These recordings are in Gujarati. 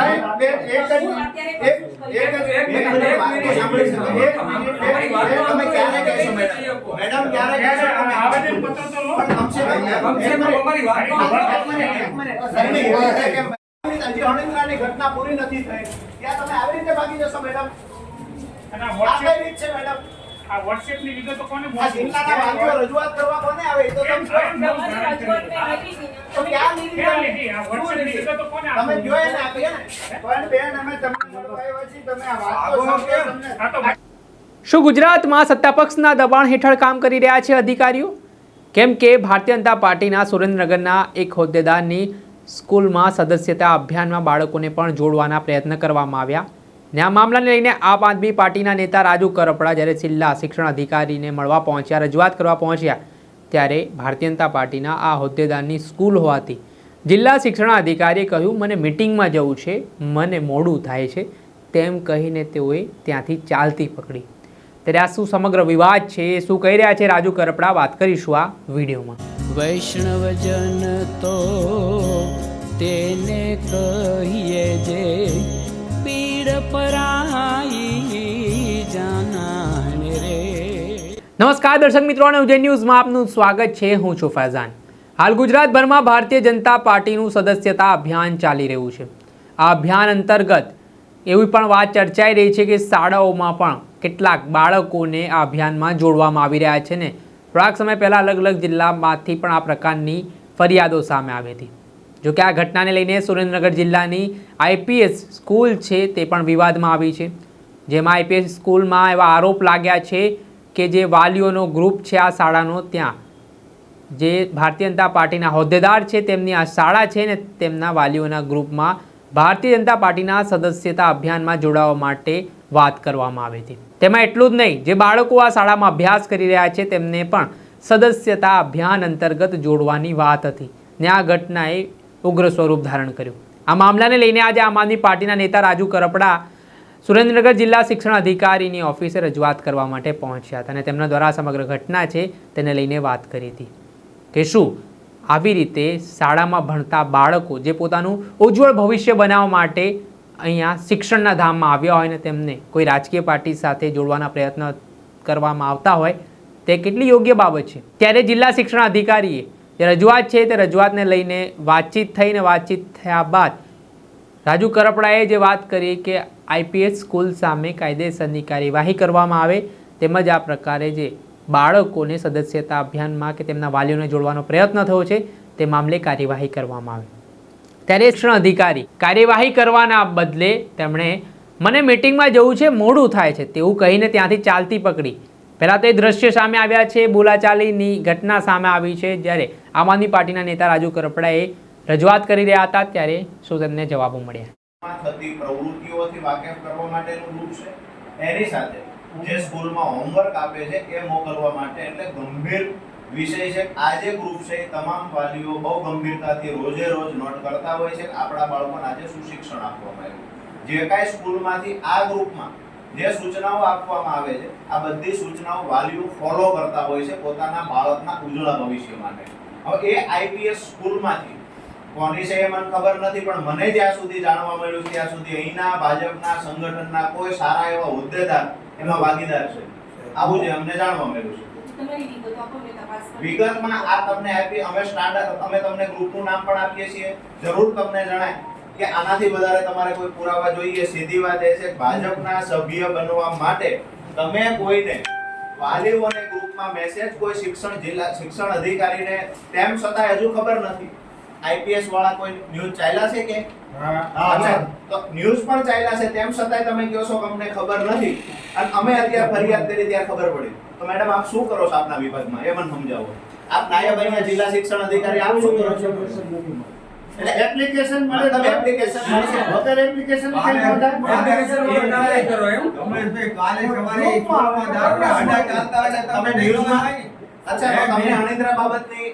સાહેબ, બે- એક જ એક- એક જ- એક મિનિટ સાંભળી શકો. એક મિનિટ, તમે ક્યારે કહેશો, મેડમ? મેડમ, ક્યારે કહેશો તમે? આવેદનપત્ર તો લો. પણ કમસે કમ કમસે કમ અમારી વાત એક મિનિટ, એક મિનિટ. સાહેબની વાત હજી અણિંદ્રાની ઘટના પૂરી નથી થઈ ત્યાં તમે આવી રીતે ભાગી જશો મેડમ અને આ કઈ રીત છે મેડમ આ WhatsApp ની વિગતો કોને આ મોકલી? જિલ્લાના વાલીઓ રજૂઆત કરવા કોને આવે એ તો તમે રજૂઆત મેં આપી હતી ને. તો ક્યાં લીધી આ શું WhatsApp ની વિગતો કોને તમે આપી? જો એને ને પણ બેન અમે તમને મળવા આવ્યા છીએ તમે આ વાત તો સમજો તમને. આ તો શું ગુજરાતમાં સત્તાપક્ષના દબાણ હેઠળ કામ કરી રહ્યા છે અધિકારીઓ? કેમ કે ભારતીય જનતા પાર્ટીના સુરેન્દ્રનગરના એક હોદ્દેદારની સ્કૂલમાં સદસ્યતા અભિયાનમાં બાળકોને પણ જોડવાના પ્રયત્ન કરવામાં આવ્યા. ને આ મામલાને લઈને આમ આદમી પાર્ટીના નેતા રાજુ કરપડા જ્યારે જિલ્લા શિક્ષણ અધિકારીને મળવા પહોંચ્યા, રજૂઆત કરવા પહોંચ્યા, ત્યારે ભારતીય જનતા પાર્ટીના આ હોદ્દેદારની સ્કૂલ હોવાથી જિલ્લા શિક્ષણ અધિકારીએ કહ્યું, મને મિટિંગમાં જવું છે, મને મોડું થાય છે, તેમ કહીને તેઓએ ત્યાંથી ચાલતી પકડી. ત્યારે આ શું સમગ્ર વિવાદ છે શું કહી રહ્યા છે રાજુ કરપડા? વાત કરીશું આ વિડીયોમાં. વૈષ્ણવજન તો તેને કહીએ જે નમસ્કાર દર્શક મિત્રો અને ઉજ્જૈન ન્યૂઝમાં આપનું સ્વાગત છે. હું છું ફૈઝાન. હાલ ગુજરાતભરમાં ભારતીય જનતા પાર્ટીનું સદસ્યતા અભિયાન ચાલી રહ્યું છે. આ અભિયાન અંતર્ગત એવી પણ વાત ચર્ચાઈ રહી છે કે શાળાઓમાં પણ કેટલાક બાળકોને આ અભિયાનમાં જોડવામાં આવી રહ્યા છે ને. થોડાક સમય પહેલાં અલગ અલગ જિલ્લામાંથી પણ આ પ્રકારની ફરિયાદો સામે આવી હતી. જો કે આ ઘટનાને લઈને સુરેન્દ્રનગર જિલ્લાની આઈપીએસ સ્કૂલ છે તે પણ વિવાદમાં આવી છે. જેમાં આઈપીએસ સ્કૂલમાં એવા આરોપ લાગ્યા છે કે જે વાલીઓનો ગ્રુપ છે આ શાળાનો ત્યાં. જે ભારતીય જનતા પાર્ટીના હોદ્દેદાર છે તેમની આ શાળા છે ને તેમના વાલીઓના ગ્રુપમાં ભારતીય જનતા પાર્ટીના સદસ્યતા અભિયાનમાં જોડાવા માટે વાત કરવામાં આવી હતી. તેમાં એટલું જ નહીં, જે બાળકો આ શાળામાં અભ્યાસ કરી રહ્યા છે તેમને પણ સદસ્યતા અભિયાન અંતર્ગત જોડવાની વાત હતી. ને આ ઘટનાએ ઉગ્ર સ્વરૂપ ધારણ કર્યું. આ મામલાને લઈને આજે આમ આદમી પાર્ટીના નેતા રાજુ કરપડા સુરેન્દ્રનગર જિલ્લા શિક્ષણ અધિકારીની ઓફિસે રજૂઆત કરવા માટે પહોંચ્યા હતા અને તેમના દ્વારા સમગ્ર ઘટના છે તેને લઈને વાત કરી હતી કે શું આવી રીતે શાળામાં ભણતા બાળકો જે પોતાનું ઉજ્જવળ ભવિષ્ય બનાવવા માટે અહીંયા શિક્ષણના ધામમાં આવ્યા હોય ને તેમને કોઈ રાજકીય પાર્ટી સાથે જોડવાના પ્રયત્ન કરવામાં આવતા હોય, તે કેટલી યોગ્ય બાબત છે? ત્યારે જિલ્લા શિક્ષણ અધિકારીએ જે રજૂઆત છે તે રજૂઆતને લઈને વાતચીત થઈને વાતચીત થયા બાદ રાજુ કરપડાએ જે વાત કરી કે આઈપીએસ સ્કૂલ સામે કાયદેસરની કાર્યવાહી કરવામાં આવે, તેમજ આ પ્રકારે જે બાળકોને સદસ્યતા અભિયાનમાં કે તેમના વાલીઓને જોડવાનો પ્રયત્ન થયો છે, તે મામલે કાર્યવાહી કરવામાં આવે. ત્યારે શિક્ષણ અધિકારી કાર્યવાહી કરવાના બદલે તેમણે, મને મિટિંગમાં જવું છે, મોડું થાય છે. તેવું કહીને ત્યાંથી ચાલતી પકડી. પહેલાં તો એ દ્રશ્ય સામે આવ્યા છે, બોલાચાલીની ઘટના સામે આવી છે. જ્યારે આમ આદમી પાર્ટીના નેતા રાજુ કરપડાએ રજૂઆત કરી રહ્યા હતા, ત્યારે શું તેમને જવાબો મળ્યા. રોજે રોજ નોટ કરતા હોય છે. આપણા બાળકોને આજે સુશિક્ષણ આપવામાં આવ્યું. જે કાંઈ સ્કૂલમાંથી આ ગ્રુપમાં જે સૂચનાઓ આપવામાં આવે છે આ બધી સૂચનાઓ વાલીઓ ફોલો કરતા હોય છે પોતાના બાળકના ઉજળા ભવિષ્ય માટે. હવે એ આઈપીએસ સ્કૂલમાંથી કોની છે એ મને ખબર નથી પણ મને જ્યાં સુધી જાણવા મળ્યું ત્યાં સુધી અહીંના ભાજપના સંગઠનના કોઈ સારા એવા હોદ્દેદાર એમાં ભાગીદાર છે. આવું જે અમને જાણવા મળ્યું છે. વિગતમાં આ તમને આપી અમે સ્ટાન્ડર્ડ અમે તમને ગ્રુપનું નામ પણ આપીએ છીએ. જરૂર તમને જણાય. કે આનાથી વધારે તમારે કોઈ પુરાવા જોઈએ સીધી વાત એ છે ભાજપના સભ્ય બનવા માટે તમે કોઈને વાલીઓને ગ્રુપમાં મેસેજ કોઈ શિક્ષણ જિલ્લા શિક્ષણ અધિકારીને તેમ છતાં હજુ ખબર નથી. આઈપીએસ વાળા કોઈ ન્યૂઝ ચાલ્યા છે કે? અચ્છા, તો ન્યૂઝ પણ ચાલ્યા છે તેમ છતાંય તમે કહો છો કે અમને ખબર નથી. અને અમે અત્યારે ફરિયાદ કરી ત્યારે ખબર પડી. તો મેડમ આપ શું કરો છો આપના વિભાગમાં? એ મને સમજાવો. આપ નાયબ અહીંયા જિલ્લા શિક્ષણ અધિકારી આપ શું કરો છો? એપ્લિકેશન મળે તો એપ્લિકેશન મળશે વગર એપ્લિકેશન તમે ન્યૂઝમાં અચ્છા તો તમને અનિદ્રા બાબતની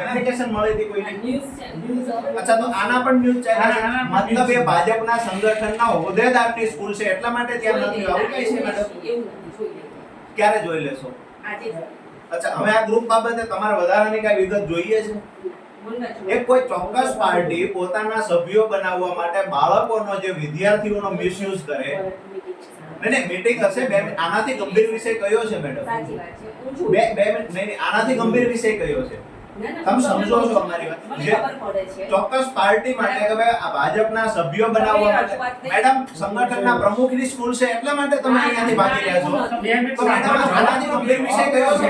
એપ્લિકેશન મળી હતી કોઈને ન્યૂઝ અચ્છા તો આના પણ ન્યૂઝ ચેનલ છે મતલબ એ ભાજપના સંગઠનના હોદ્દેદારની સ્કૂલ છે એટલા માટે ત્યાં નથી આવું કઈ છે મેડમ. ક્યારે જોઈ લેશો આજે અચ્છા હવે આ ગ્રુપ બાબતે તમારે વધારાની કઈ વિગત જોઈએ છે એક કોઈ ચોક્કસ પાર્ટી પોતાના સભ્યો બનાવવા માટે બાળકોનો જે વિદ્યાર્થીઓનો મિસયુઝ કરે. નહીં નહીં મીટિંગ હશે બે આનાથી ગંભીર વિષય કયો છે મેડમ. બે બે મિનિટ નહીં આનાથી ગંભીર વિષય કયો છે? તમે સમજો છો અમારી વાત. ચોક્કસ પાર્ટી માટે કે ભાઈ આ ભાજપના સભ્યો બનાવવા માટે. મેડમ સંગઠનના પ્રમુખની સ્કૂલ છે એટલા માટે તમે અહીંયાથી ભાગી રહ્યા છો. તો મેડમ આનાથી ગંભીર વિષય કયો છે?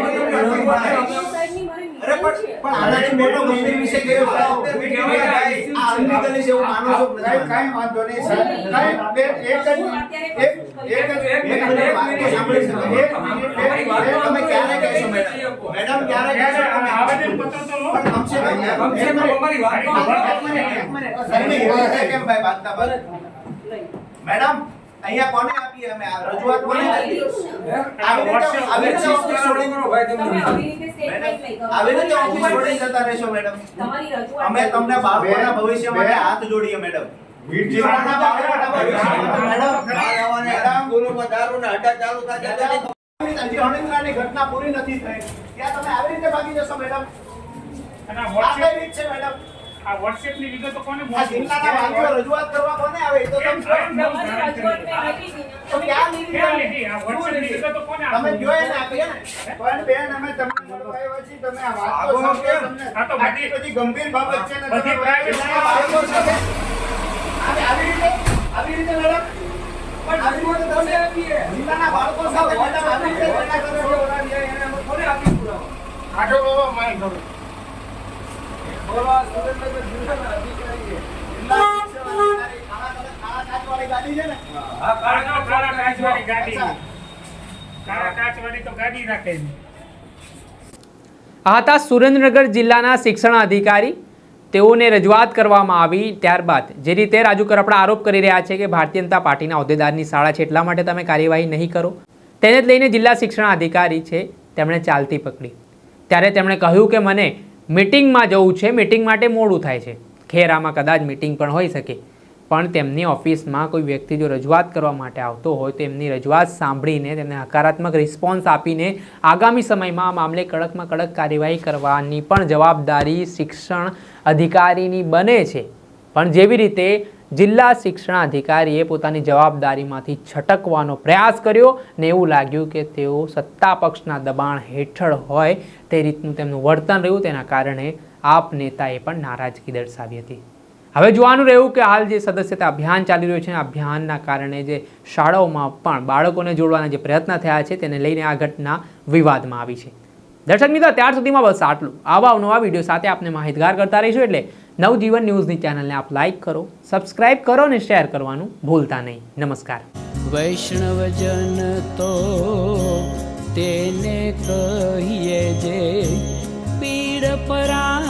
અરે પણ પણ આનાથી મોટો ગંભીર વિષય કયો છે આ unlegally છે એવું માનો છો નથી કાંઈ વાંધો નહીં સાહેબ. કાંઈ બે એક જ એક એક જ એક મિનિટ વાત સાંભળી શકો. એક મિનિટ તમે ક્યારે કહેશો મેડમ? મેડમ ક્યારે કહેશો? તમે? આવેદન પત્ર તો લો. પણ કમસે કમ અમારી વાત એક મિનિટ, એક મિનિટ. સાહેબ, કેમ ભાઈ બાંધતા બાંધ? મેડમ અહીંયા કોને આપી અમે? આ રજૂઆત કોને કરી? આવી રીતે આવી રીતે કરો ભાઈ તમે આવી રીતે statement નહીં કરો. આવી રીતે ઓફિસ છોડીને જતા રહેશો મેડમ અમે તમને બાળકોના ભવિષ્ય માટે હાથ જોડીએ મેડમ ઘટના પૂરી નથી થઈ ત્યાં તમે આવી રીતે ભાગી જશો મેડમ આ આ કઈ રીત છે મેડમ આ વોટ્સએપની વિગતો કોને મોકલી? જિલ્લાના વાલીઓ રજૂઆત કરવા કોને આવે તો તમે રજૂઆત મેં આપી તો ક્યાં લીધી? આ વોટ્સએપની વિગતો કોને તમે આપી? ને આપીએ ને? પણ બેન અમે તમને મળવા આવ્યા તમે આ વાત તો સમજો તમને આ તો આટલી બધી ગંભીર બાબત છે ને બધી આવી આવી રીતે આવી રીતે પણ આવી રીતે તમે જિલ્લાના બાળકો સાથે આવી રીતે ઝઘડા કરો છો. આટો બાબા માય હતા સુરેન્દ્રનગર જિલ્લાના શિક્ષણ અધિકારી. તેઓને રજૂઆત કરવામાં આવી ત્યારબાદ જે રીતે રાજુ કરપડા આરોપ કરી રહ્યા છે કે ભારતીય જનતા પાર્ટીના હોદ્દેદારની શાળા છે એટલા માટે તમે કાર્યવાહી નહીં કરો. તેને જ લઈને જિલ્લા શિક્ષણ અધિકારી છે તેમણે ચાલતી પકડી. ત્યારે તેમણે કહ્યું કે મને મિટિંગમાં જવું છે, મિટિંગ માટે મોડું થાય છે. ખેર આમાં કદાચ મિટિંગ પણ હોઈ શકે. પણ તેમની ઓફિસમાં કોઈ વ્યક્તિ જો રજૂઆત કરવા માટે આવતો હોય, તો એમની રજૂઆત સાંભળીને, તેમને હકારાત્મક રિસ્પોન્સ આપીને આગામી સમયમાં આ મામલે કડકમાં કડક કાર્યવાહી કરવાની પણ જવાબદારી શિક્ષણ અધિકારીની બને છે. પણ જેવી રીતે જિલ્લા શિક્ષણાધિકારીએ પોતાની જવાબદારીમાંથી છટકવાનો પ્રયાસ કર્યો ને એવું લાગ્યું કે તેઓ સત્તા પક્ષના દબાણ હેઠળ હોય તે રીતનું તેમનું વર્તન રહ્યું, તેના કારણે આપ નેતાએ પણ નારાજગી દર્શાવી હતી. હવે જોવાનું રહ્યું કે હાલ જે સદસ્યતા અભિયાન ચાલી રહ્યું છે, અભિયાનના કારણે જે શાળાઓમાં પણ બાળકોને જોડવાના જે પ્રયત્ન થયા છે, તેને લઈને આ ઘટના વિવાદમાં આવી છે. દર્શક મિત્રો ત્યાર સુધીમાં બસ આટલું. આવા નવા વીડિયો સાથે આપને માહિતગાર કરતા રહીશું એટલે નવજીવન ન્યૂઝની ચેનલને આપ લાઈક કરો, સબસ્ક્રાઇબ કરો અને શેર કરવાનું ભૂલતા નહીં. નમસ્કાર. વૈષ્ણવજન તો તેને કહીએ જે પીડ પરા